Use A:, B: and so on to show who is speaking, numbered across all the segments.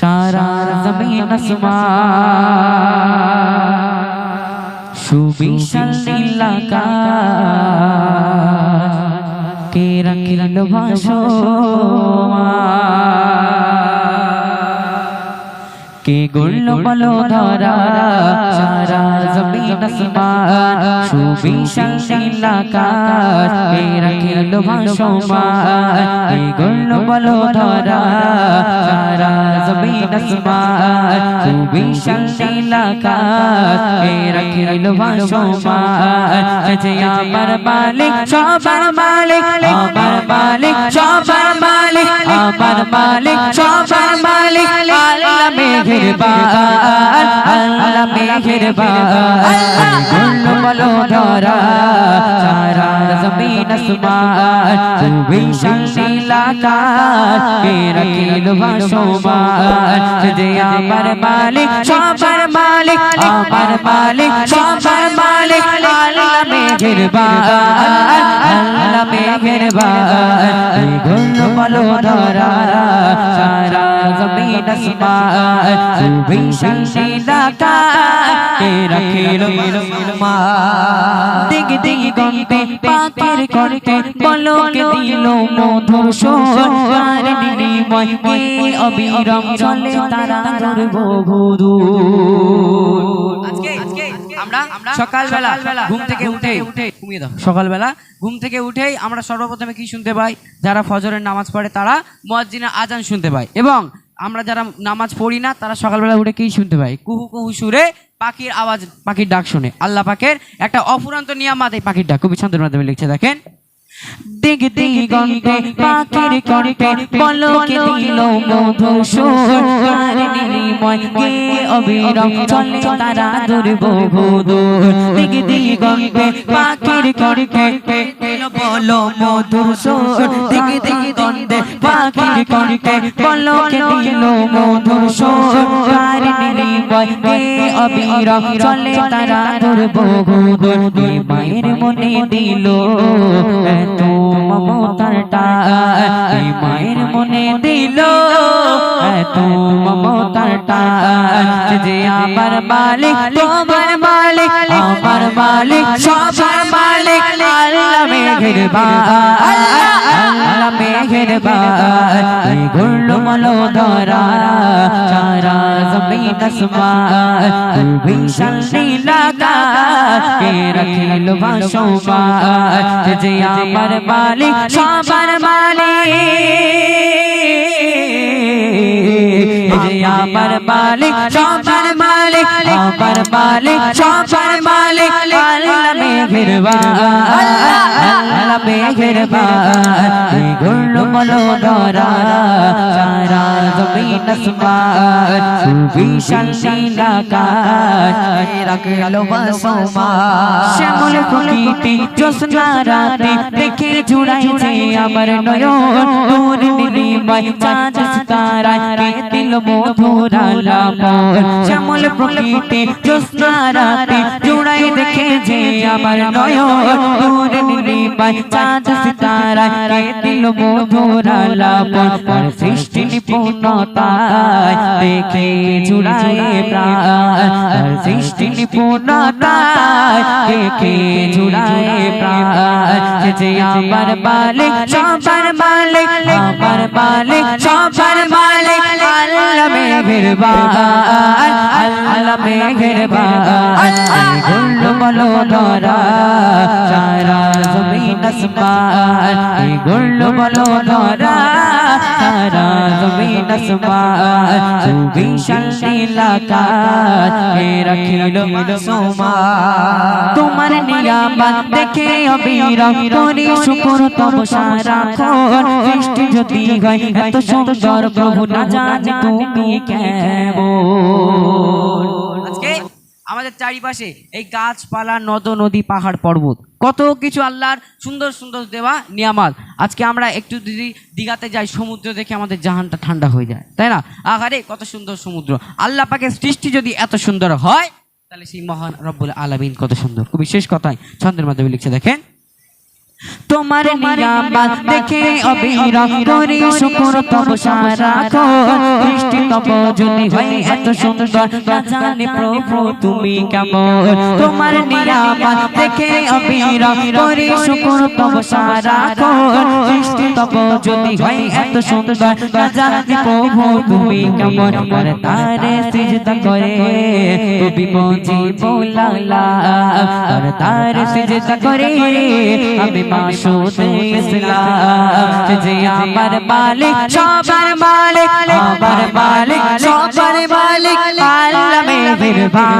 A: সারা জমিন আসমান। সুবিশাল নীলাকা কে রাখিল কে গুল্ল বলো ধরা সারা জমিন আসমান সুবিশাল নীলাকা কে রাখিল ভাসমান কে গুল্ল বলো ধরা সারা জমিন আসমান সুবিশাল নীলাকা কে রাখিল ভাসমান যে আমার মালিক সবার মালিক আমার মালিক সবার মালিক আমার মালিক সবার মালিক আল্লাহ মেহেরবান আল্লাহ মেহেরবান গুল্ল বলো ধরা সারা জমিন আসমান তুমি শান্তিলাকার কে রাখিল ভাসমান যে আমার মালিক সবার মালিক আমার মালিক সবার মালিক আল্লাহ মেহেরবান আল্লাহ মেহেরবান বলো ধরা সারা জমিন আসমান তুমি শান্তিলাকার কে রাখিল দিগ দিগ গন্তে পাখির কণ্ঠে পলকে দিল মধুর সোর কে অবিরম চলে তারা ধরব আজকে আমরা সকালবেলা ঘুম থেকে উঠে ঘুমিয়ে দাও। সকালবেলা ঘুম থেকে উঠেই আমরা সর্বপ্রথমে কি শুনতে পাই? যারা ফজরের নামাজ পড়ে তারা মুয়াজ্জিনের আজান শুনতে পাই এবং আমরা যারা নামাজ পড়ি না তারা সকালবেলা উঠে কি শুনতে পাই কুহু কুহু সুরে পাখির আওয়াজ পাখির ডাক শুনে। আল্লাহ পাখের একটা অফুরান্ত নিয়ামাত এই পাখির ডাক। খুবই ছন্দের মাধ্যমে লিখছে দেখেন। দিগ দিগন্তে পাখির কণ্ঠে পলকে দিল মধুর সুর কার নির্ময় কে অবিরম চলে তারা দুর্বহুদূর দিগ দিগন্তে পাখির কণ্ঠে বলো মধুর সুর দিগ দিগন্তে পাখির কণ্ঠে পলকে দিল মধুর সুর নির্ময় চলে তারা মায়ের মনে দিল। মায়ের মনে দিল। আমার মালিক, তোমার মালিক, আমার মালিক, সবার মালিক মেঘের আল্লাহ মেঘের এই গুল্ল মলো সারা জমিন আসমান তুমি শান্তিলাকা কে রাখিল ভাসমান যে আমার মালিক সবার মালিক যে আমার মালিক সবার মালিক আমার মালিক সবার মালিক আল্লাহ। মেহেরবান আল্লাহ মেহেরবান গুল্ল মলো ধরা সারা জমিন আসমান সুবিশাল নীলাকাশ রাখল বাসমান। শ্যামল প্রকৃতি জ্যোৎস্না রাতে দেখে জুড়াইছে আমার নয়ন। আলাপন শ্যামল প্রকৃতি আমার নয়ন নূর নির্ময় চাঁদ সিতারায় কে দিল মধুর আলাপন সৃষ্টি নিপুণতায় দেখে জুড়ায় প্রাণ। সৃষ্টি নিপুণতায় দেখে জুড়ায় প্রাণ। যে আমার মালিক সবার মালিক আমার মালিক আল্লাহ মেহেরবান আল্লাহ মেহেরবান গুল্ল বলো ধরা সারা জমিন আসমান গুল্ল বলো রাখিল সোমা নিয়ামত দেখে তব যদি এত সুন্দর প্রভু না তুমি কেমন। আমাদের চারিপাশে এই গাছপালা, নদ, নদী, পাহাড়, পর্বত, কত কিছু আল্লাহর সুন্দর সুন্দর দেওয়া নিয়ামাত। আজকে আমরা একটু যদি দীঘাতে যাই, সমুদ্র দেখে আমাদের জাহানটা ঠান্ডা হয়ে যায়, তাই না? আহারে, কত সুন্দর সমুদ্র। আল্লাহ পাকের সৃষ্টি যদি এত সুন্দর হয় তাহলে সেই মহান রব্বুল আলমিন কত সুন্দর। খুব বিশেষ কথাই ছন্দের মাধ্যমে লিখছে দেখেন। তোমার নিয়ামত দেখে অবিরত করি শুকর তব সারাখো দৃষ্টি তব যদি হয় এত সুন্দর। না জানি প্রভু তুমি কেমন? তোমার নিয়ামত দেখে অবিরত করি শুকর তব সারাখো দৃষ্টি তব যদি হয় এত সুন্দর। না জানি প্রভু তুমি কেমন? আর তারে সিজদা করে। কবি মজি বোলালা আর তারে সিজদা করে। আমি মাসুদ ইসলাম যে আমার মালিক সবার মালিক আমার মালিক সবার মালিক আল্লাহ মেহেরবান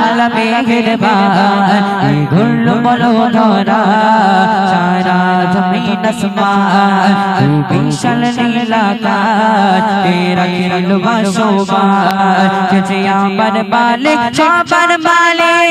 A: আল্লাহ মেহেরবান এই গুল বলো ধরা সারা জমিন আসমান তুই বিশাল নীলাকার তেরা খেলো বাসোবার যে আমার মালিক সবার মালিক